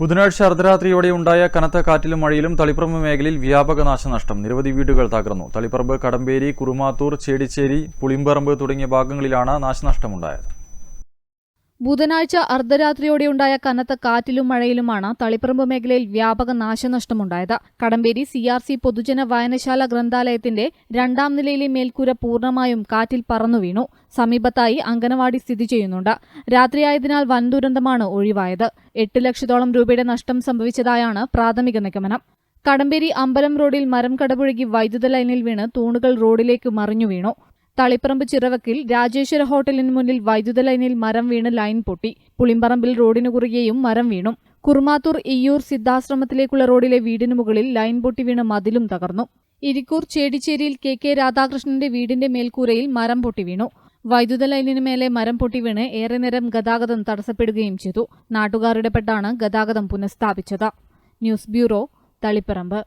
ബുധനാഴ്ച അർദ്ധരാത്രിയോടെ ഉണ്ടായ കനത്ത കാറ്റിലും മഴയിലും തളിപ്പറമ്പ് മേഖലയിൽ വ്യാപക നാശനഷ്ടം. നിരവധി വീടുകൾ തകർന്നു. തളിപ്പറമ്പ് കടമ്പേരി കുറുമാത്തൂർ ചേടിച്ചേരി പുളിമ്പറമ്പ് തുടങ്ങിയ ഭാഗങ്ങളിലാണ് നാശനഷ്ടമുണ്ടായത്. ബുധനാഴ്ച അർദ്ധരാത്രിയോടെയുണ്ടായ കനത്ത കാറ്റിലും മഴയിലുമാണ് തളിപ്പറമ്പ് മേഖലയിൽ വ്യാപക നാശനഷ്ടമുണ്ടായത്. കടമ്പേരി സിആർസി പൊതുജന വായനശാല ഗ്രന്ഥാലയത്തിന്റെ രണ്ടാം നിലയിലെ മേൽക്കൂര പൂർണമായും കാറ്റിൽ പറന്നു വീണു. സമീപത്തായി അംഗനവാടി സ്ഥിതി ചെയ്യുന്നുണ്ട്. രാത്രിയായതിനാൽ വൻ ദുരന്തമാണ് ഒഴിവായത്. എട്ട് ലക്ഷത്തോളം രൂപയുടെ നഷ്ടം സംഭവിച്ചതായാണ് പ്രാഥമിക നിഗമനം. കടമ്പേരി അമ്പലം റോഡിൽ മരം കടപുഴകി വൈദ്യുത ലൈനിൽ വീണ് തൂണുകൾ റോഡിലേക്ക് മറിഞ്ഞു വീണു. തളിപ്പറമ്പ് ചിറവക്കിൽ രാജേശ്വര ഹോട്ടലിന് മുന്നിൽ വൈദ്യുത ലൈനിൽ മരം വീണ് ലൈൻ പൊട്ടി. പുളിമ്പറമ്പിൽ റോഡിനു കുറുകെയും മരം വീണു. കുർമാത്തൂർ ഇയ്യൂർ സിദ്ധാശ്രമത്തിലേക്കുള്ള റോഡിലെ വീടിനു മുകളിൽ ലൈൻ പൊട്ടി വീണ് മതിലും തകർന്നു. ഇരിക്കൂർ ചേടിച്ചേരിയിൽ കെ കെ രാധാകൃഷ്ണന്റെ വീടിന്റെ മേൽക്കൂരയിൽ മരം പൊട്ടി വീണു. വൈദ്യുത ലൈനിന് മേലെ മരം പൊട്ടി വീണ് ഏറെ നേരം ഗതാഗതം തടസ്സപ്പെടുകയും ചെയ്തു. നാട്ടുകാരുടെ പെട്ടാണ് ഗതാഗതം പുനഃസ്ഥാപിച്ചത്. News bureau Taliparamba.